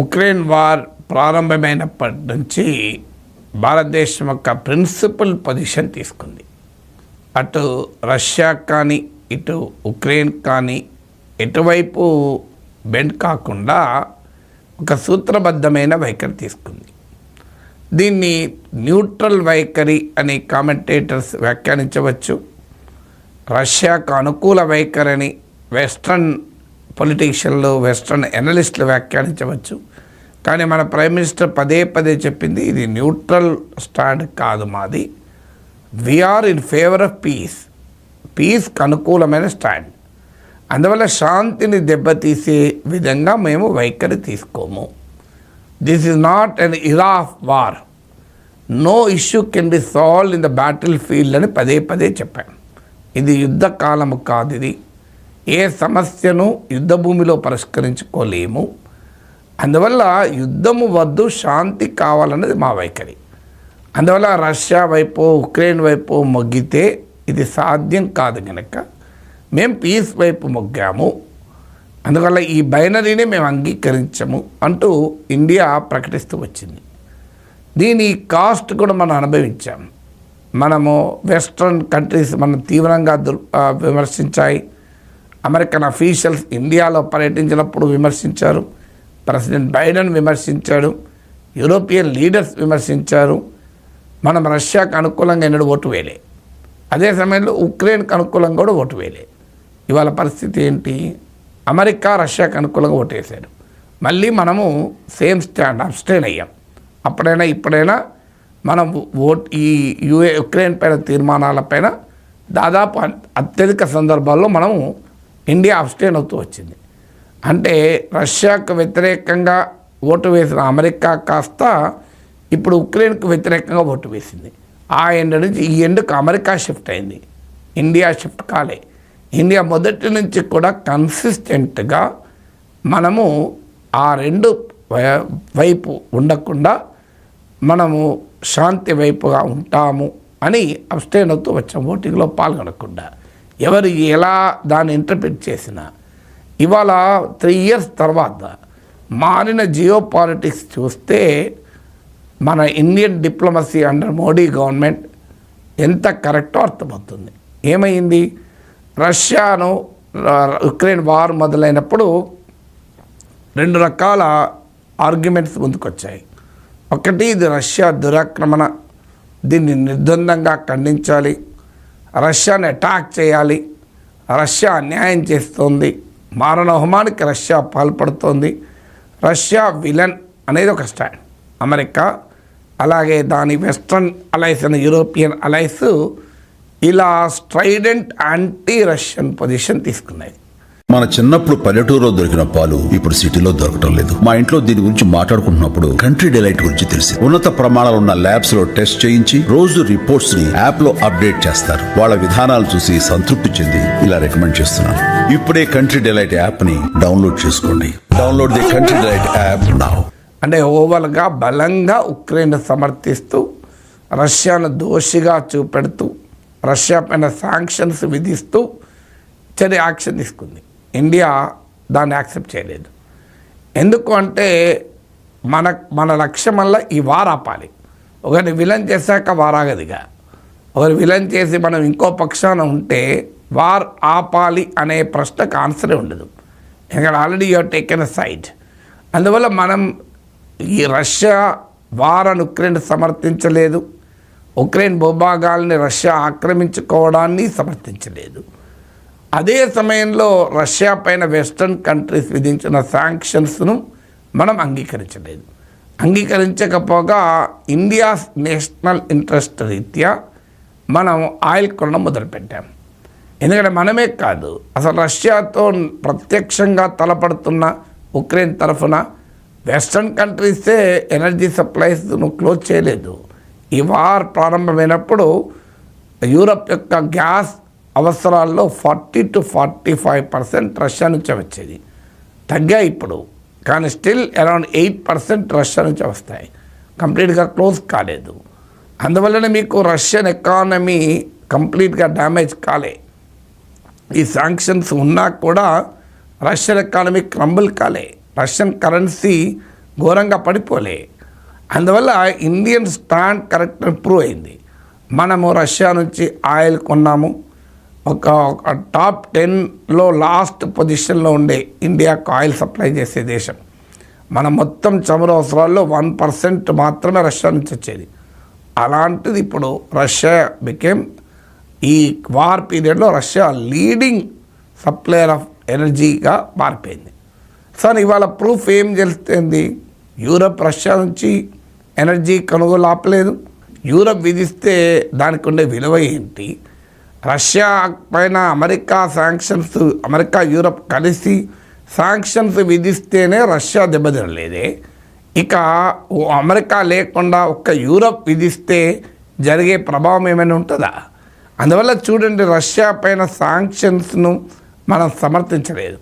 Ukraine war ప్రారంభమైనప్పటి నుంచి భారతదేశం యొక్క ప్రిన్సిపల్ పొజిషన్ తీసుకుంది. అటు రష్యా కానీ ఇటు ఉక్రెయిన్ కానీ ఎటువైపు బెండ్ కాకుండా ఒక సూత్రబద్ధమైన వైఖరి తీసుకుంది. దీన్ని న్యూట్రల్ వైఖరి అని కామెంటేటర్స్ వ్యాఖ్యానించవచ్చు. రష్యాకు అనుకూల వైఖరిని వెస్ట్రన్ పొలిటీషియన్లు వెస్ట్రన్ ఎనలిస్టులు వ్యాఖ్యానించవచ్చు. కానీ మన ప్రైమ్ మినిస్టర్ పదే పదే చెప్పింది ఇది న్యూట్రల్ స్టాండ్ కాదు మాది. We are in favour of peace పీస్కి అనుకూలమైన స్టాండ్ అందువల్ల శాంతిని దెబ్బతీసే విధంగా మేము వైఖరి తీసుకోము. This is not an era of war no issue can be solve in the battlefield అని పదే పదే చెప్పాను ఇది యుద్ధ కాలము కాదు ఇది. ఏ సమస్యను యుద్ధభూమిలో పరిష్కరించుకోలేము. అందువల్ల యుద్ధము వద్దు శాంతి కావాలన్నది మా వైఖరి. అందువల్ల రష్యా వైపు ఉక్రెయిన్ వైపు మొగ్గితే ఇది సాధ్యం కాదు కనుక మేము పీస్ వైపు మొగ్గాము. అందువల్ల ఈ బైనరీని మేము అంగీకరించము అంటూ ఇండియా ప్రకటిస్తూ వచ్చింది. దీని కాస్ట్ కూడా మనం అనుభవించాము మనము వెస్ట్రన్ కంట్రీస్ మనం తీవ్రంగా దుర్ విమర్శించాయి. అమెరికన్ అఫీషియల్స్ ఇండియాలో పర్యటించినప్పుడు విమర్శించారు. ప్రెసిడెంట్ బైడెన్ విమర్శించాడు. యూరోపియన్ లీడర్స్ విమర్శించారు. మనం రష్యాకు అనుకూలంగా ఎన్నడూ ఓటు వేయలే. అదే సమయంలో ఉక్రెయిన్కి అనుకూలంగా కూడా ఓటు వేయలే. ఇవాళ పరిస్థితి ఏంటి? అమెరికా రష్యాకు అనుకూలంగా ఓటు మళ్ళీ మనము సేమ్ స్టాండ్ అబ్స్టైన్ అయ్యాం. అప్పుడైనా ఇప్పుడైనా మనం ఓట్ ఈ యుఏ ఉక్రెయిన్ పైన తీర్మానాలపైన దాదాపు అత్యధిక సందర్భాల్లో మనము ఇండియా అబ్స్టైన్ అవుతూ వచ్చింది. అంటే రష్యాకు వ్యతిరేకంగా ఓటు వేసిన అమెరికా కాస్త ఇప్పుడు ఉక్రెయిన్కు వ్యతిరేకంగా ఓటు వేసింది. ఆ ఎండ్ నుంచి ఈ ఎండ్కు అమెరికా షిఫ్ట్ అయింది. ఇండియా షిఫ్ట్ కాలే. ఇండియా మొదటి నుంచి కూడా కన్సిస్టెంట్గా మనము ఆ రెండు వైపు ఉండకుండా మనము శాంతి వైపుగా ఉంటాము అని అబ్స్టైన్ అవుతూ వచ్చాం ఓటింగ్లో పాల్గొనకుండా. ఎవరు ఎలా దాన్ని ఇంటర్ప్రిట్ చేసినా. ఇవాళ త్రీ ఇయర్స్ తర్వాత మారిన జియో పాలిటిక్స్ చూస్తే మన Indian diplomacy under Modi government ఎంత కరెక్టో అర్థమవుతుంది. ఏమైంది? రష్యాను ఉక్రెయిన్ వార్ మొదలైనప్పుడు రెండు రకాల ఆర్గ్యుమెంట్స్ ముందుకొచ్చాయి. ఒకటి ఇది రష్యా దురాక్రమణ దీన్ని నిర్ద్వందంగా ఖండించాలి. రష్యాని అటాక్ చేయాలి. రష్యా అన్యాయం చేస్తోంది. మారణహోమానికి రష్యా పాల్పడుతోంది. రష్యా విలన్ అనేది ఒక స్టాండ్. అమెరికా అలాగే దాని వెస్ట్రన్ అలైస్ అనే యూరోపియన్ అలైస్ ఇలా స్ట్రైడెంట్ యాంటీ రష్యన్ పొజిషన్ తీసుకున్నాయి. మన చిన్నప్పుడు పల్లెటూరులో దొరికిన పాలు ఇప్పుడు సిటీలో దొరకటం లేదు. మా ఇంట్లో దీని గురించి మాట్లాడుకుంటున్నప్పుడు కంట్రీ డిలైట్ గురించి తెలిసి ఉన్నత ప్రమాణాలు ఉన్న ల్యాబ్స్లో టెస్ట్ చేయించి రోజు రిపోర్ట్స్ని యాప్లో అప్డేట్ చేస్తారు. వాళ్ళ విధానాలు చూసి సంతృప్తి చెంది ఇలా రికమెండ్ చేస్తున్నాను. ఇప్పుడే కంట్రీ డిలైట్ యాప్ని డౌన్లోడ్ చేసుకోండి. Download the country delight app now అంటే ఓవల్గా బలంగా ఉక్రెయిన్ సమర్థిస్తూ రష్యాను దోషిగా చూపెడుతూ రష్యా పైన శాంక్షన్స్ విధిస్తూ చర్య యాక్షన్ తీసుకుంది. ఇండియా దాన్ని యాక్సెప్ట్ చేయలేదు. ఎందుకు అంటే మన మన లక్ష్యం వల్ల ఈ వార్ ఆపాలి. ఒకరిని విలన్ చేశాక వారాగదిగా ఒకరు విలన్ చేసి మనం ఇంకో పక్షాన ఉంటే వార్ ఆపాలి అనే ప్రశ్నకు ఆన్సరే ఉండదు. ఎందుకంటే already you taken a side. అందువల్ల మనం ఈ రష్యా వార్ అని ఉక్రెయిన్ సమర్థించలేదు. ఉక్రెయిన్ భూభాగాల్ని రష్యా ఆక్రమించుకోవడాన్ని సమర్థించలేదు. అదే సమయంలో రష్యా పైన వెస్ట్రన్ కంట్రీస్ విధించిన శాంక్షన్స్ను మనం అంగీకరించలేదు. అంగీకరించకపోగా ఇండియా నేషనల్ ఇంట్రెస్ట్ రీత్యా మనం ఆయిల్ కొనడం మొదలుపెట్టాం. ఎందుకంటే మనమే కాదు అసలు రష్యాతో ప్రత్యక్షంగా తలపడుతున్న ఉక్రెయిన్ తరఫున వెస్ట్రన్ కంట్రీసే ఎనర్జీ సప్లైస్ను క్లోజ్ చేయలేదు. ఈ వార్ ప్రారంభమైనప్పుడు యూరప్ యొక్క gas అవసరాల్లో forty two forty five percent Russia నుంచే వచ్చేది. తగ్గాయి ఇప్పుడు. కానీ still around eight percent Russia నుంచి వస్తాయి. కంప్లీట్గా క్లోజ్ కాలేదు. అందువల్లనే మీకు రష్యన్ ఎకానమీ కంప్లీట్గా డ్యామేజ్ కాలే. ఈ శాంక్షన్స్ ఉన్నా కూడా రష్యన్ ఎకానమీ క్రంబుల్ కాలే. రష్యన్ కరెన్సీ ఘోరంగా పడిపోలే. అందువల్ల ఇండియన్ స్టాండ్ కరెక్ట్ ఇంప్రూవ్ అయింది. మనము రష్యా నుంచి ఆయిల్ కొన్నాము. ఒక ఒక టాప్ టెన్లో లాస్ట్ పొజిషన్లో ఉండే ఇండియా ఆయిల్ సప్లై చేసే దేశం. మన మొత్తం చమురు అవసరాల్లో వన్ పర్సెంట్ మాత్రమే రష్యా నుంచి వచ్చేది. అలాంటిది ఇప్పుడు రష్యా బికేమ్ ఈ వార్ పీరియడ్లో రష్యా లీడింగ్ సప్లయర్ ఆఫ్ ఎనర్జీగా మారిపోయింది. సార్ ఇవాళ ప్రూఫ్ ఏం తెలుస్తుంది? యూరప్ రష్యా నుంచి ఎనర్జీ కొనుగోలు ఆపలేదు. యూరప్ విధిస్తే దానికి ఉండే విలువ ఏంటి? రష్యా పైన అమెరికా శాంక్షన్స్ అమెరికా యూరప్ కలిసి శాంక్షన్స్ విధిస్తేనే రష్యా దెబ్బతినలేదే. ఇక ఓ అమెరికా లేకుండా ఒక్క యూరప్ విధిస్తే జరిగే ప్రభావం ఏమైనా ఉంటుందా? అందువల్ల చూడండి రష్యా పైన శాంక్షన్స్ను మనం సమర్థించలేదు.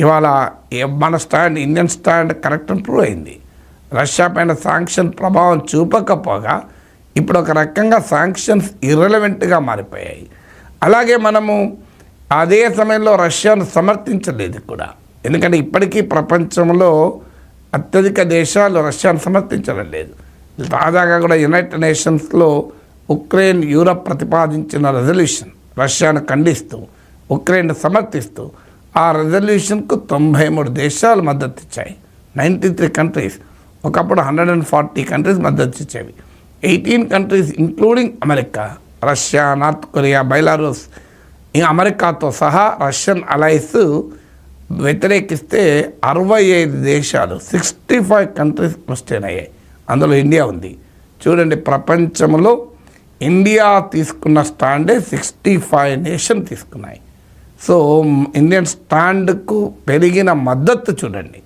ఇవాళ మన stand Indian stand correct improve prove అయింది. రష్యా పైన శాంక్షన్ ప్రభావం చూపకపోగా ఇప్పుడు ఒక రకంగా శాంక్షన్స్ ఇర్రెలవెంట్గా మారిపోయాయి. అలాగే మనము అదే సమయంలో రష్యాను సమర్థించలేదు కూడా. ఎందుకంటే ఇప్పటికీ ప్రపంచంలో అత్యధిక దేశాలు రష్యాను సమర్థించడం లేదు. తాజాగా కూడా యునైటెడ్ నేషన్స్లో ఉక్రెయిన్ యూరప్ ప్రతిపాదించిన రెజల్యూషన్ రష్యాను ఖండిస్తూ ఉక్రెయిన్ సమర్థిస్తూ ఆ రెజల్యూషన్కు తొంభై మూడు దేశాలు మద్దతు ఇచ్చాయి. నైంటీ త్రీ కంట్రీస్ ఒకప్పుడు హండ్రెడ్ అండ్ ఫార్టీ కంట్రీస్ మద్దతు ఇచ్చేవి. Eighteen countries including America Russia North Korea Belarus అమెరికాతో సహా రష్యన్ అలైస్ వ్యతిరేకిస్తే అరవై ఐదు దేశాలు సిక్స్టీ ఫైవ్ కంట్రీస్ క్వశ్చన్ అయ్యాయి. అందులో ఇండియా ఉంది. చూడండి ప్రపంచంలో ఇండియా తీసుకున్న స్టాండే సిక్స్టీ ఫైవ్ నేషన్ తీసుకున్నాయి. సో ఇండియన్ స్టాండ్కు పెరిగిన మద్దతు చూడండి.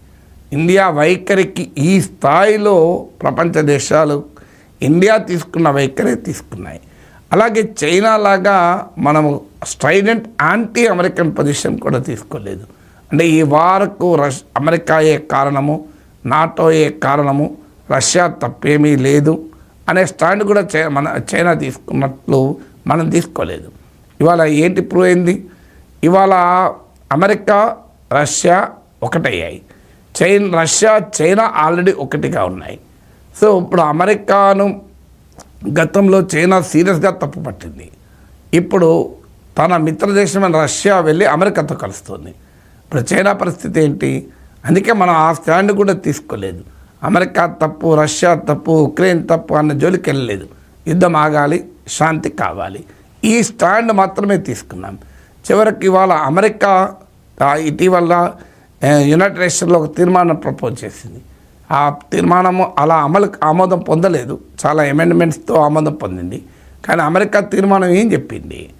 ఇండియా వైఖరికి ఈ స్థాయిలో ప్రపంచ దేశాలు ఇండియా తీసుకున్న వైఖరి తీసుకున్నాయి. అలాగే చైనా లాగా మనము స్ట్రైడెంట్ యాంటీ అమెరికన్ పొజిషన్ కూడా తీసుకోలేదు. అంటే ఈ వారకు రష్ అమెరికాయే కారణము నాటోయే కారణము రష్యా తప్పేమీ లేదు అనే స్టాండ్ కూడా చై మన చైనా తీసుకున్నట్లు మనం తీసుకోలేదు. ఇవాళ ఏంటి ప్రూవ్ అయింది? ఇవాళ అమెరికా రష్యా ఒకటయ్యాయి. చైన్ రష్యా చైనా ఆల్రెడీ ఒకటిగా ఉన్నాయి. సో ఇప్పుడు అమెరికాను గతంలో చైనా సీరియస్గా తప్పు పట్టింది. ఇప్పుడు తన మిత్రదేశమైన రష్యా వెళ్ళి అమెరికాతో కలుస్తుంది. ఇప్పుడు చైనా పరిస్థితి ఏంటి? అందుకే మనం ఆ స్టాండ్ కూడా తీసుకోలేదు. అమెరికా తప్పు రష్యా తప్పు ఉక్రెయిన్ తప్పు అన్న జోలికి వెళ్ళలేదు. యుద్ధం ఆగాలి శాంతి కావాలి. ఈ స్టాండ్ మాత్రమే తీసుకున్నాం. చివరికి ఇవాళ అమెరికా ఇటీవల యునైటెడ్ నేషన్లో ఒక తీర్మానం ప్రపోజ్ చేసింది. ఆ తీర్మానము అలా అమలు ఆమోదం పొందలేదు. చాలా అమెండ్మెంట్స్తో ఆమోదం పొందింది. కానీ అమెరికా తీర్మానం ఏం చెప్పింది?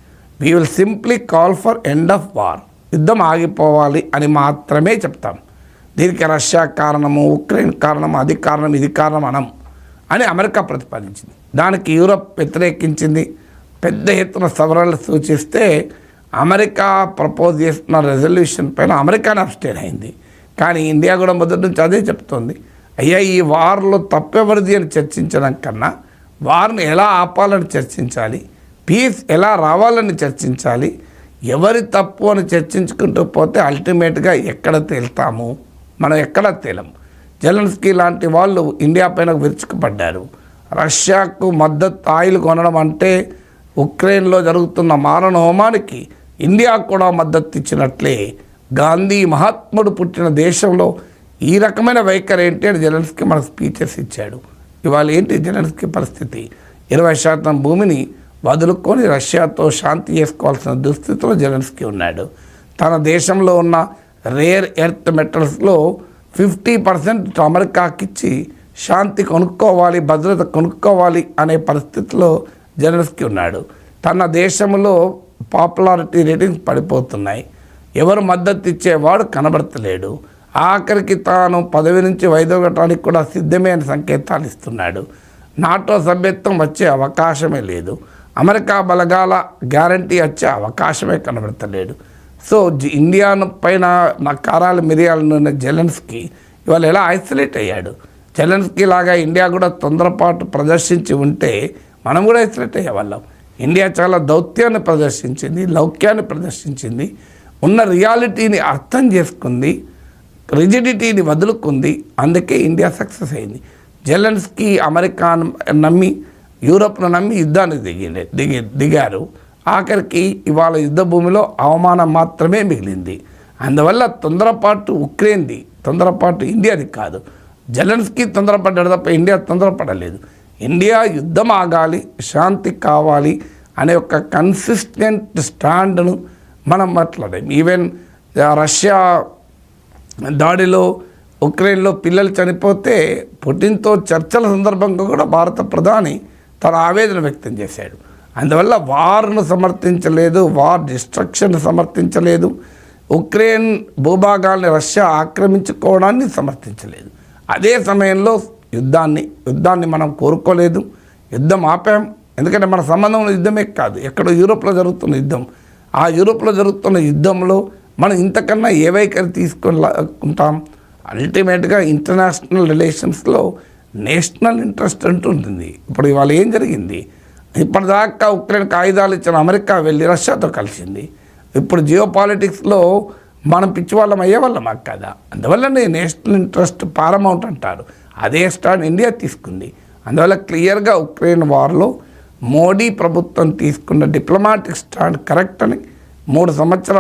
We will simply call for end of war యుద్ధం ఆగిపోవాలి అని మాత్రమే చెప్తాం. దీనికి రష్యా కారణము ఉక్రెయిన్ కారణము అది కారణం ఇది కారణం అనం అని అమెరికా ప్రతిపాదించింది. దానికి యూరప్ వ్యతిరేకించింది. పెద్ద ఎత్తున సవరణలు సూచిస్తే అమెరికా ప్రపోజ్ చేస్తున్న రెజల్యూషన్ పైన అమెరికానే అబ్స్టైన్ అయింది. కానీ ఇండియా కూడా మొదటి నుంచి అదే చెప్తోంది. అయ్యా ఈ వార్లో తప్పెవరిది అని చర్చించడం కన్నా వారిని ఎలా ఆపాలని చర్చించాలి? పీస్ ఎలా రావాలని చర్చించాలి? ఎవరి తప్పు అని చర్చించుకుంటూ పోతే అల్టిమేట్గా ఎక్కడ తేలుతాము? మనం ఎక్కడ తేలం? జెలన్స్కీ లాంటి వాళ్ళు ఇండియా పైన విరుచుకుపడ్డారు. రష్యాకు మద్దతు ఆయిల్ కొనడం అంటే ఉక్రెయిన్లో జరుగుతున్న మారణ హోమానికి ఇండియా కూడా మద్దతు ఇచ్చినట్లే. గాంధీ మహాత్ముడు పుట్టిన దేశంలో ఈ రకమైన వైఖరి ఏంటి అని జెలెన్స్కీ మన స్పీచెస్ ఇచ్చాడు. ఇవాళ ఏంటి జెలెన్స్కీ పరిస్థితి? ఇరవై శాతం భూమిని వదులుకొని రష్యాతో శాంతి చేసుకోవాల్సిన దుస్థితిలో జెలెన్స్కీ ఉన్నాడు. తన దేశంలో ఉన్న రేర్ ఎర్త్ మెటల్స్లో ఫిఫ్టీ పర్సెంట్ అమెరికాకి ఇచ్చి శాంతి కొనుక్కోవాలి భద్రత కొనుక్కోవాలి అనే పరిస్థితిలో జెలెన్స్కీ ఉన్నాడు. తన దేశంలో పాపులారిటీ రేటింగ్స్ పడిపోతున్నాయి. ఎవరు మద్దతు ఇచ్చేవాడు కనబడతలేడు. ఆఖరికి తాను పదవి నుంచి వైదొగటానికి కూడా సిద్ధమే అని సంకేతాలు ఇస్తున్నాడు. నాటో సభ్యత్వం వచ్చే అవకాశమే లేదు. అమెరికా బలగాల గ్యారంటీ వచ్చే అవకాశమే కనబడతలేడు సో జి- ఇండియాను పైన నా కారాలు మిరియాలను జెలెన్స్కి ఇవాళ ఎలా ఐసోలేట్ అయ్యాడు? జెలెన్స్కీ లాగా ఇండియా కూడా తొందరపాటు ప్రదర్శించి ఉంటే మనం కూడా ఐసోలేట్ అయ్యేవాళ్ళం. ఇండియా చాలా దౌత్యాన్ని ప్రదర్శించింది లౌక్యాన్ని ప్రదర్శించింది ఉన్న రియాలిటీని అర్థం చేసుకుంది. రిజిడిటీని వదులుకుంది. అందుకే ఇండియా సక్సెస్ అయింది. జెలెన్స్కి అమెరికా నమ్మి యూరోప్ను నమ్మి యుద్ధానికి దిగి దిగి దిగారు. ఆఖరికి ఇవాళ యుద్ధ భూమిలో అవమానం మాత్రమే మిగిలింది. అందువల్ల తొందరపాటు ఉక్రెయిన్ది తొందరపాటు ఇండియాది కాదు. జెలెన్స్కి తొందరపడ్డాడు తప్ప ఇండియా తొందరపడలేదు. ఇండియా యుద్ధం ఆగాలి శాంతి కావాలి అనే ఒక కన్సిస్టెంట్ స్టాండ్ను మనం మాట్లాడాం ఈవెన్ రష్యా దాడిలో ఉక్రెయిన్లో పిల్లలు చనిపోతే పుటిన్తో చర్చల సందర్భంగా కూడా భారత ప్రధాని తన ఆవేదన వ్యక్తం చేశాడు. అందువల్ల వార్ను సమర్థించలేదు వార్ డిస్ట్రక్షన్ సమర్థించలేదు ఉక్రెయిన్ భూభాగాల్ని రష్యా ఆక్రమించుకోవడాన్ని సమర్థించలేదు. అదే సమయంలో యుద్ధాన్ని యుద్ధాన్ని మనం కోరుకోలేదు యుద్ధం ఆపాం. ఎందుకంటే మన సంబంధం యుద్ధమే కాదు ఎక్కడో యూరోప్లో జరుగుతున్న యుద్ధం. ఆ యూరోప్లో జరుగుతున్న యుద్ధంలో మనం ఇంతకన్నా ఏ వైఖరి తీసుకొని ఉంటాం? అల్టిమేట్గా ఇంటర్నేషనల్ రిలేషన్స్లో నేషనల్ ఇంట్రెస్ట్ అంటుంటుంది ఇప్పుడు ఇవాళ ఏం జరిగింది? ఇప్పటిదాకా ఉక్రెయిన్కి ఆయుధాలు ఇచ్చిన అమెరికా వెళ్ళి రష్యాతో కలిసింది. ఇప్పుడు జియో పాలిటిక్స్లో మనం పిచ్చివాళ్ళం అయ్యేవాళ్ళం మాకు కదా. అందువల్లనే నేషనల్ ఇంట్రెస్ట్ పారమౌంట్ అంటారు. అదే స్టాండ్ ఇండియా తీసుకుంది. అందువల్ల క్లియర్గా ఉక్రెయిన్ వార్లో మోడీ ప్రభుత్వం తీసుకున్న డిప్లొమాటిక్ స్టాండ్ కరెక్ట్ అని మూడు సంవత్సరాలు